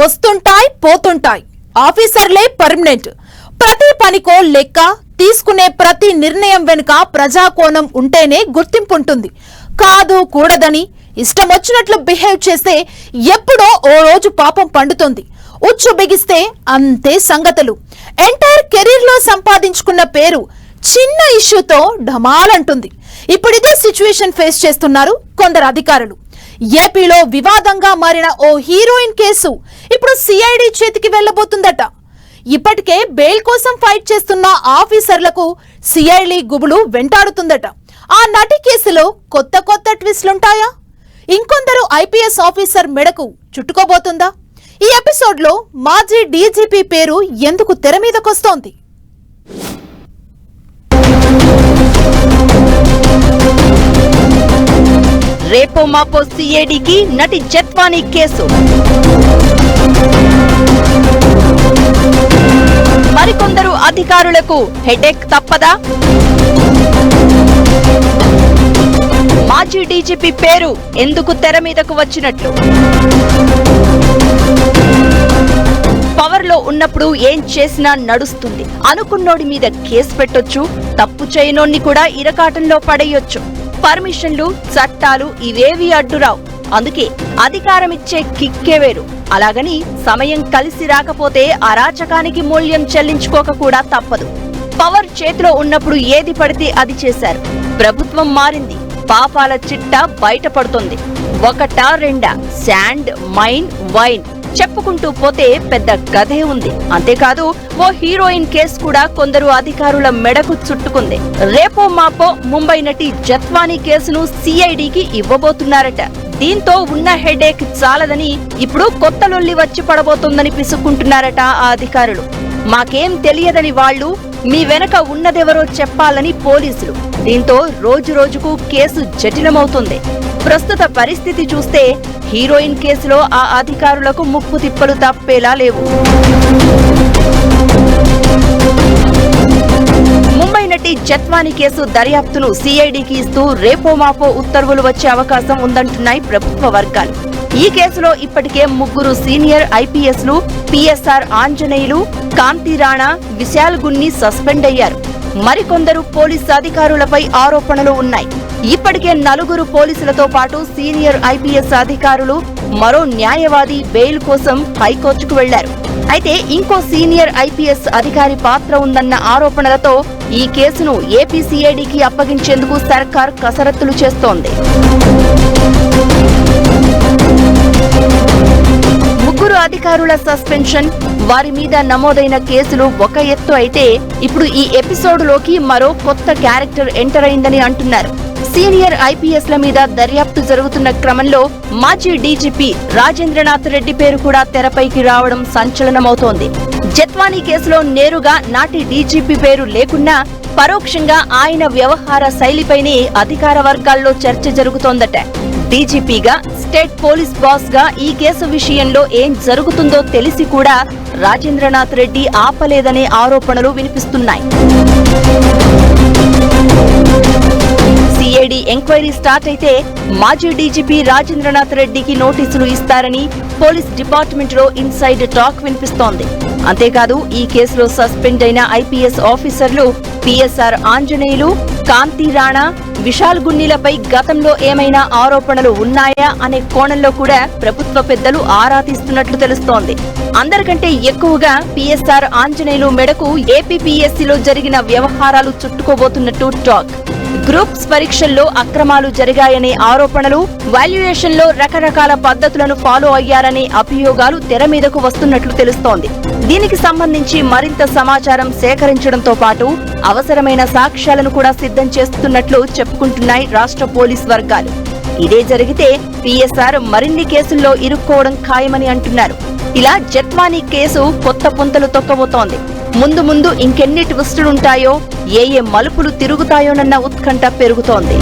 వస్తుంటాయి పోతుంటాయి. ఆఫీసర్లే పర్మనెంట్. ప్రతి పనికో లెక్క తీసుకునే ప్రతి నిర్ణయం వెనుక ప్రజాకోణం ఉంటేనే గుర్తింపు ఉంటుంది. కాదు కూడదని ఇష్టం వచ్చినట్లు బిహేవ్ చేస్తే ఎప్పుడో ఓ రోజు పాపం పండుతుంది. ఉచ్చు బిగిస్తే అంతే సంగతులు. ఎంటైర్ కెరీర్లో సంపాదించుకున్న పేరు చిన్న ఇష్యూతో ఢమాలంటుంది ఇప్పుడు ఇదే సిచ్యువేషన్ ఫేస్ చేస్తున్నారు కొందరు అధికారులు. ఏపీలో వివాదంగా మారిన ఓ హీరోయిన్ కేసు ఇప్పుడు సిఐడి చేతికి వెళ్ళబోతుందట ఇప్పటికే బెయిల్ కోసం ఫైట్ చేస్తున్న ఆఫీసర్లకు సిఐడి గుబులు వెంటాడుతుందట. ఆ నటి కేసులో కొత్త కొత్త ట్విస్ట్లుంటాయా? ఇంకొందరు ఐపీఎస్ ఆఫీసర్ మెడకు చుట్టుకోబోతుందా? ఈ ఎపిసోడ్లో మాజీ డీజీపీ పేరు ఎందుకు తెర మీదకొస్తోంది? రేపో మాపో సిఐడికి నటి జత్వానీ కేసు. మరికొందరు అధికారులకు హెడేక్ తప్పదా? మాజీ డీజీపీ పేరు ఎందుకు తెర మీదకు వచ్చినట్లు? పవర్లో ఉన్నప్పుడు ఏం చేసినా నడుస్తుంది. అనుకున్నోడి మీద కేసు పెట్టొచ్చు తప్పు చేయనోడిని కూడా ఇరకాటంలో పడేయొచ్చు. పర్మిషన్లు చట్టాలు ఇవేవి అడ్డురావు. అందుకే అధికారం ఇచ్చే కిక్కే వేరు. అలాగని సమయం కలిసి రాకపోతే అరాచకానికి మూల్యం చెల్లించుకోక కూడా తప్పదు. పవర్ చేతిలో ఉన్నప్పుడు ఏది పడితే అది చేశారు. ప్రభుత్వం మారింది. పాపాల చిట్ట బయటపడుతుంది. ఒకటా రెండా శాండ్ మైన్ వైన్. చెప్పుకుంటూ పోతే పెద్ద కథే ఉంది. అంతేకాదు ఓ హీరోయిన్ కేసు కూడా కొందరు అధికారుల మెడకు చుట్టుకుంది. రేపో మాపో ముంబై నటి జత్వానీ కేసును సిఐడికి ఇవ్వబోతున్నారట. దీంతో ఉన్న హెడేక్ చాలదని ఇప్పుడు కొత్త లొల్లి వచ్చి పడబోతోందని పిసుక్కుంటున్నారట ఆ అధికారులు. మాకేం తెలియదని వాళ్ళు మీ వెనక ఉన్నదెవరో చెప్పాలని పోలీసులు. దీంతో రోజు రోజుకు కేసు జటిలమవుతుంది ప్రస్తుత పరిస్థితి చూస్తే హీరోయిన్ కేసులో ఆ అధికారులకు ముప్పు తిప్పలు తప్పేలా లేవు. ముంబై నటి జత్వాని కేసు దర్యాప్తును సిఐడికి ఇస్తూ రేపో మాపో ఉత్తర్వులు వచ్చే అవకాశం ఉందంటున్నాయి ప్రభుత్వ వర్గాలు. ఈ కేసులో ఇప్పటికే ముగ్గురు సీనియర్ ఐపీఎస్లు పిఎస్ఆర్ ఆంజనేయులు కాంతి రాణా విశాల్ గున్ని సస్పెండ్ అయ్యారు. మరికొందరు పోలీస్ అధికారులపై ఆరోపణలు ఉన్నాయి. ఇప్పటికే నలుగురు పోలీసులతో పాటు సీనియర్ ఐపీఎస్ అధికారులు మరో న్యాయవాది బెయిల్ కోసం హైకోర్టుకు వెళ్ళారు. అయితే ఇంకో సీనియర్ ఐపీఎస్ అధికారి పాత్ర ఉందన్న ఆరోపణలతో ఈ కేసును ఏపీసీఐడికి అప్పగించేందుకు సర్కార్ కసరత్తులు చేస్తోంది. అధికారుల సస్పెన్షన్. వారి మీద నమోదైన కేసులు ఒక ఎత్తు అయితే ఇప్పుడు ఈ ఎపిసోడ్లోకి మరో కొత్త క్యారెక్టర్ ఎంటర్ అయిందని అంటున్నారు. సీనియర్ ఐపీఎస్ల మీద దర్యాప్తు జరుగుతున్న క్రమంలో మాజీ డీజీపీ రాజేంద్రనాథ్ రెడ్డి పేరు కూడా తెరపైకి రావడం సంచలనమవుతోంది. జత్వానీ కేసులో నేరుగా నాటి డీజీపీ పేరు లేకున్నా పరోక్షంగా ఆయన వ్యవహార శైలిపైనే అధికార వర్గాల్లో చర్చ జరుగుతోందట. డీజీపీగా స్టేట్ పోలీస్ బాస్గా ఈ కేసు విషయంలో ఏం జరుగుతుందో తెలిసి కూడా రాజేంద్రనాథ్ రెడ్డి ఆపలేదనే ఆరోపణలు వినిపిస్తున్నాయి. సిఐడి ఎంక్వైరీ స్టార్ట్ అయితే మాజీ డీజీపీ రాజేంద్రనాథ్ రెడ్డికి నోటీసులు ఇస్తారని పోలీస్ డిపార్ట్మెంట్లో ఇన్సైడ్ టాక్ వినిపిస్తోంది. అంతేకాదు ఈ కేసులో సస్పెండ్ అయిన ఐపీఎస్ ఆఫీసర్లు పిఎస్ఆర్ ఆంజనేయులు కాంతి రాణా విశాల్ గున్నీలపై గతంలో ఏమైనా ఆరోపణలు ఉన్నాయా అనే కోణంలో కూడా ప్రభుత్వ పెద్దలు ఆరా తీస్తున్నట్లు తెలుస్తోంది. అందరికంటే ఎక్కువగా పిఎస్ఆర్ ఆంజనేయులు మెడకు ఏపీపీఎస్సీలో జరిగిన వ్యవహారాలు చుట్టుకోబోతున్నట్టు టాక్. గ్రూప్స్ పరీక్షల్లో అక్రమాలు జరిగాయనే ఆరోపణలు వాల్యుయేషన్లో రకరకాల పద్ధతులను ఫాలో అయ్యారనే అభియోగాలు తెర మీదకు వస్తున్నట్లు తెలుస్తోంది. దీనికి సంబంధించి మరింత సమాచారం సేకరించడంతో పాటు అవసరమైన సాక్ష్యాలను కూడా సిద్ధం చేస్తున్నట్లు చెప్పుకుంటున్నాయి రాష్ట్ర పోలీస్ వర్గాలు. ఇదే జరిగితే పిఎస్ఆర్ మరిన్ని కేసుల్లో ఇరుక్కోవడం ఖాయమని అంటున్నారు. ఇలా జత్వానీ కేసు కొత్త పుంతలు తొక్కబోతోంది. ముందు ముందు ఇంకెన్ని ట్విస్టులుంటాయో ఏ ఏ మలుపులు తిరుగుతాయోనన్న ఉత్కంఠ పెరుగుతోంది.